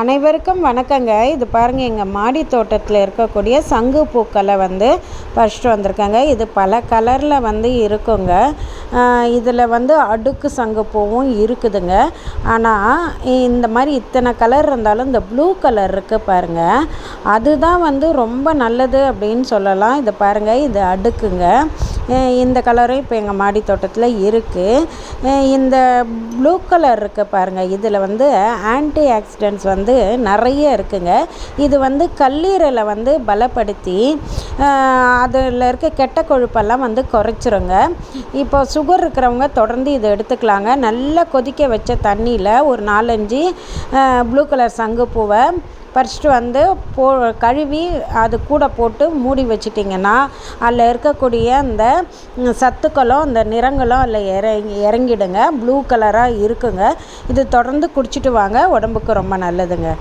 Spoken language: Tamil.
அனைவருக்கும் வணக்கங்க. இது பாருங்கள் எங்கள் மாடி தோட்டத்தில் இருக்கக்கூடிய சங்கு பூக்களை வந்து பறிச்சிட்டு வந்திருக்காங்க. இது பல கலரில் வந்து இருக்குங்க. இதில் வந்து அடுக்கு சங்கு பூவும் இருக்குதுங்க. ஆனால் இந்த மாதிரி இத்தனை கலர் இருந்தாலும் இந்த ப்ளூ கலர் இருக்குது பாருங்கள் அதுதான் வந்து ரொம்ப நல்லது அப்படின்னு சொல்லலாம். இதை பாருங்கள் இது அடுக்குங்க. இந்த கலரும் இப்போ எங்கள் மாடி தோட்டத்தில் இருக்குது இந்த ப்ளூ கலர் இருக்குது பாருங்கள் இதில் வந்து ஆன்டி ஆக்சிடென்ட்ஸ் வந்து நிறைய இருக்குங்க. இது வந்து கல்லீரலை வந்து பலப்படுத்தி அதில் இருக்க கெட்ட கொழுப்பெல்லாம் வந்து குறைச்சிருங்க. இப்போ சுகர் இருக்கிறவங்க தொடர்ந்து இதை எடுத்துக்கலாங்க. நல்லா கொதிக்க வச்ச தண்ணியில் ஒரு நாலஞ்சு ப்ளூ கலர் சங்குப்பூவை பறிச்சிட்டு வந்து போ கழுவி அது கூட போட்டு மூடி வச்சிட்டிங்கன்னா அதில் இருக்கக்கூடிய அந்த சத்துக்களும் அந்த நிறங்களும் அதில் இறங்கி இறங்கிடுங்க. ப்ளூ கலராக இருக்குங்க. இது தொடர்ந்து குடிச்சிட்டு வாங்க. உடம்புக்கு ரொம்ப நல்லதுங்க.